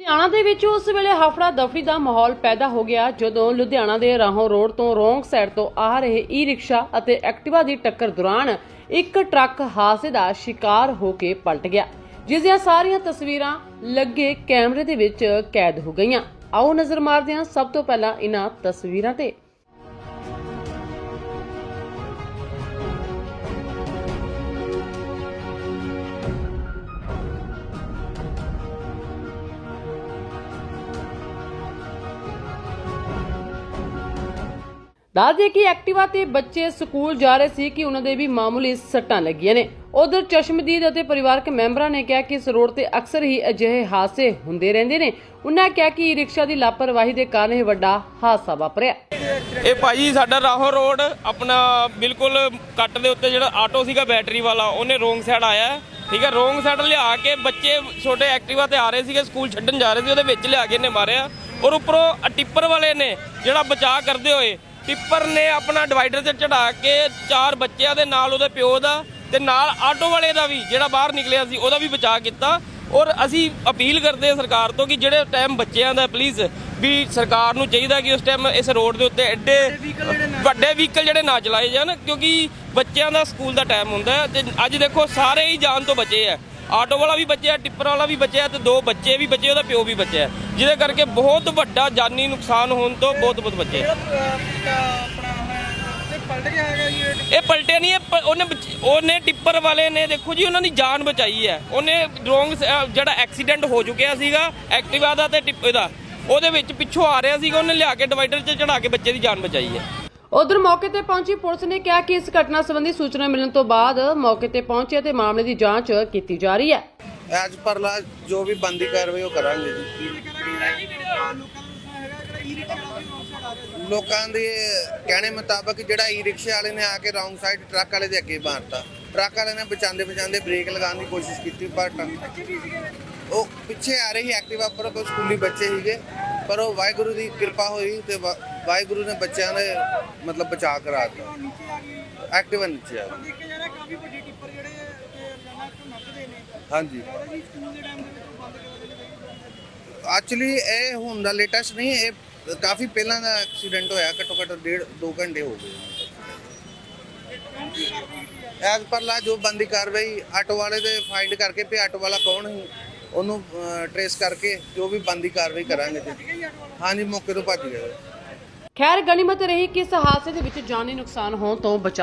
ਲੁਧਿਆਣਾ ਦੇ ਵਿੱਚ ਉਸ ਵੇਲੇ ਹਫੜਾ ਦਫੜੀ ਦਾ ਮਾਹੌਲ ਪੈਦਾ ਹੋ ਗਿਆ, ਜਦੋਂ ਲੁਧਿਆਣਾ ਦੇ ਰਾਹੋਂ ਰੋਡ ਤੋਂ ਰੋਂਗ ਸਾਈਡ ਤੋਂ ਆ ਰਹੇ ਈ ਰਿਕਸ਼ਾ ਅਤੇ ਐਕਟਿਵਾ ਦੀ ਟੱਕਰ ਦੌਰਾਨ ਇੱਕ ਟਰੱਕ ਹਾਦਸੇ ਦਾ ਸ਼ਿਕਾਰ ਹੋ ਕੇ ਪਲਟ ਗਿਆ, ਜਿਸ ਦੀਆਂ ਸਾਰੀਆਂ ਤਸਵੀਰਾਂ ਲੱਗੇ ਕੈਮਰੇ ਦੇ ਵਿੱਚ ਕੈਦ ਹੋ ਗਈਆਂ। ਆਓ ਨਜ਼ਰ ਮਾਰਦੇ ਹਾਂ ਸਭ ਤੋਂ ਪਹਿਲਾਂ ਇਹਨਾਂ ਤਸਵੀਰਾਂ ਤੇ। ਦੱਸਦੇ ਕਿ ਐਕਟਿਵਾ ਤੇ ਬੱਚੇ ਸਕੂਲ ਜਾ ਰਹੇ ਸੀ ਕਿ ਉਹਨਾਂ ਦੇ ਵੀ ਮਾਮੂਲੀ ਸੱਟਾਂ ਲੱਗੀਆਂ ਨੇ। ਉਧਰ ਚਸ਼ਮਦੀਦ ਅਤੇ ਪਰਿਵਾਰਕ ਮੈਂਬਰਾਂ ਨੇ ਕਿਹਾ ਕਿ ਇਸ ਰੋਡ ਤੇ ਅਕਸਰ ਹੀ ਅਜਿਹੇ ਹਾਦਸੇ ਹੁੰਦੇ ਰਹਿੰਦੇ ਨੇ। ਉਹਨਾਂ ਕਿਹਾ ਕਿ ਈ ਰਿਕਸ਼ਾ ਦੀ ਲਾਪਰਵਾਹੀ ਦੇ ਕਾਰਨ ਇਹ ਵੱਡਾ ਹਾਦਸਾ ਵਾਪਰਿਆ। ਇਹ ਭਾਜੀ ਸਾਡਾ ਰਾਹੋਂ ਰੋਡ, ਆਪਣਾ ਬਿਲਕੁਲ ਕੱਟ ਦੇ ਉੱਤੇ ਜਿਹੜਾ ਆਟੋ ਸੀਗਾ ਬੈਟਰੀ ਵਾਲਾ, ਉਹਨੇ ਰੋਂਗ ਸਾਈਡ ਆਇਆ। ਠੀਕ ਹੈ ਰੋਂਗ ਸਾਈਡ ਲਿਆ ਕੇ ਬੱਚੇ ਛੋਟੇ ਐਕਟਿਵਾ ਤੇ ਆ ਰਹੇ ਸੀਗੇ, ਸਕੂਲ ਛੱਡਣ ਜਾ ਰਹੇ ਸੀ, ਉਹਦੇ ਵਿੱਚ ਲਿਆ ਕੇ ਇਹਨੇ ਮਾਰਿਆ। ਔਰ ਉੱਪਰੋਂ ਆਹ ਟਿੱਪਰ ਵਾਲੇ ਨੇ ਜਿਹੜਾ ਬਚਾਅ ਕਰਦੇ ਹੋਏ ਟਿੱਪਰ ਨੇ ਆਪਣਾ ਡਿਵਾਈਡਰ ਤੇ ਚੜਾ ਕੇ ਚਾਰ ਬੱਚਿਆਂ ਦੇ ਨਾਲ ਉਹਦੇ ਪਿਓ ਦਾ ਤੇ ਨਾਲ ਆਟੋ ਵਾਲੇ ਦਾ ਵੀ ਜਿਹੜਾ ਬਾਹਰ ਨਿਕਲਿਆ ਸੀ ਉਹਦਾ ਵੀ ਬਚਾਅ ਕੀਤਾ। ਔਰ ਅਸੀਂ ਅਪੀਲ ਕਰਦੇ ਹਾਂ ਸਰਕਾਰ ਤੋਂ ਕਿ ਜਿਹੜੇ ਟਾਈਮ ਬੱਚਿਆਂ ਦਾ ਪਲੀਜ਼ ਵੀ ਸਰਕਾਰ ਨੂੰ ਚਾਹੀਦਾ ਕਿ ਉਸ ਟਾਈਮ ਇਸ ਰੋਡ ਦੇ ਉੱਤੇ ਐਡੇ ਵੱਡੇ ਵਹੀਕਲ ਜਿਹੜੇ ਨਾ ਚਲਾਏ ਜਾਣ ਕਿਉਂਕਿ ਬੱਚਿਆਂ ਦਾ ਸਕੂਲ ਦਾ ਟਾਈਮ ਹੁੰਦਾ ਤੇ ਅੱਜ ਦੇਖੋ ਸਾਰੇ ਹੀ ਜਾਨ ਤੋਂ ਬਚੇ ਆ। ਆਟੋ ਵਾਲਾ ਵੀ ਬਚਿਆ ਟਿੱਪਰ ਵਾਲਾ ਵੀ ਬਚਿਆ ਤੇ ਦੋ ਬੱਚੇ ਵੀ ਬਚੇ ਉਹਦਾ ਪਿਓ ਵੀ ਬਚਿਆ। ਜਿਹਦੇ ਕਰਕੇ ਬਹੁਤ ਵੱਡਾ ਜਾਨੀ ਨੁਕਸਾਨ ਹੋਣ ਤੋਂ ਬਹੁਤ ਬਹੁਤ ਬਚੇ ਇਹ ਪਲਟੇ ਨਹੀਂ ਇਹ ਉਹਨੇ ਉਹਨੇ ਟਿੱਪਰ ਵਾਲੇ ਨੇ ਦੇਖੋ ਜੀ ਉਹਨਾਂ ਦੀ ਜਾਨ ਬਚਾਈ ਹੈ। ਉਹਨੇ ਰੋਂਗ ਜਿਹੜਾ ਐਕਸੀਡੈਂਟ ਹੋ ਚੁੱਕਿਆ ਸੀਗਾ ਐਕਟਿਵਾ ਦਾ ਤੇ ਟਿੱਪੇ ਦਾ ਉਹਦੇ ਵਿੱਚ ਪਿੱਛੋਂ ਆ ਰਿਹਾ ਸੀਗਾ ਉਹਨੇ ਲਿਆ ਕੇ ਡਿਵਾਈਡਰ 'ਚ ਚੜਾ ਕੇ ਬੱਚੇ ਦੀ ਜਾਨ ਬਚਾਈ ਹੈ। ਉਧਰ ਮੌਕੇ ਤੇ ਪਹੁੰਚੀ ਪੁਲਿਸ ਨੇ ਕਿਹਾ ਕਿ ਇਸ ਘਟਨਾ ਸੰਬੰਧੀ ਸੂਚਨਾ ਮਿਲਣ ਤੋਂ ਬਾਅਦ ਮੌਕੇ ਤੇ ਪਹੁੰਚੇ ਤੇ ਮਾਮਲੇ ਦੀ ਜਾਂਚ ਕੀਤੀ ਜਾ ਰਹੀ ਹੈ। ਐਜ ਪਰ ਲਾ ਜੋ ਵੀ ਬੰਦੀ ਕਾਰਵਾਈ ਉਹ ਕਰਾਂਗੇ ਜੀ। ਲੋਕਾਂ ਦੇ ਕਹਿਣੇ ਮੁਤਾਬਕ ਜਿਹੜਾ ਈ ਰਿਕਸ਼ੇ ਵਾਲੇ ਨੇ ਆ ਕੇ ਰੌਂਗ ਸਾਈਡ ਟਰੱਕ ਵਾਲੇ ਦੇ ਅੱਗੇ ਮਾਰਤਾ। ਟਰੱਕ ਵਾਲੇ ਨੇ ਬਚਾਉਂਦੇ ਬਚਾਉਂਦੇ ਬ੍ਰੇਕ ਲਗਾਉਣ ਦੀ ਕੋਸ਼ਿਸ਼ ਕੀਤੀ, ਪਰ ਉਹ ਪਿੱਛੇ ਆ ਰਹੀ ਐਕਟਿਵਾ ਪਰ ਕੋਈ ਸਕੂਲੀ ਬੱਚੇ ਸੀਗੇ। ਪਰ ਉਹ ਵਾਹਿਗੁਰੂ ਦੀ ਕਿਰਪਾ ਹੋਈ ਤੇ ਵਾ- ਵਾਹਿਗੁਰੂ ਨੇ ਬੱਚਿਆਂ ਦੇ ਮਤਲਬ ਬਚਾ ਕਰਾ ਦਿੱਤਾ। ਐਕਟਿਵਾ ਨੀਚੇ ਆ ਗਈ। ਹਾਂਜੀ। ਐਕਚੁਅਲੀ ਇਹ ਹੁਣ ਦਾ ਲੇਟੈਸਟ ਨਹੀਂ ਇਹ ਕਾਫੀ ਪਹਿਲਾਂ ਦਾ ਐਕਸੀਡੈਂਟ ਹੋਇਆ ਘੱਟੋ ਘੱਟ ਡੇਢ 2 ਘੰਟੇ ਹੋ ਗਏ। ਐਸ ਪਰ ਲਾ ਜੋ ਬੰਦੀ ਕਾਰਵਾਈ ਆਟੋ ਵਾਲੇ ਦੇ ਫਾਈਂਡ ਕਰਕੇ ਵੀ ਆਟੋ ਵਾਲਾ ਕੌਣ ਸੀ ਉਹਨੂੰ ਟਰੇਸ ਕਰਕੇ ਜੋ ਵੀ ਬੰਦੀ ਕਾਰਵਾਈ ਕਰਾਂਗੇ ਜੀ ਹਾਂਜੀ ਮੌਕੇ ਤੋਂ ਭੱਜ ਗਏ ਖੈਰ ਗਨੀਮਤ ਰਹੀ ਕਿ ਇਸ ਹਾਦਸੇ ਦੇ ਵਿੱਚ ਜਾਨੀ ਨੁਕਸਾਨ ਹੋਣ ਤੋਂ ਬਚਾ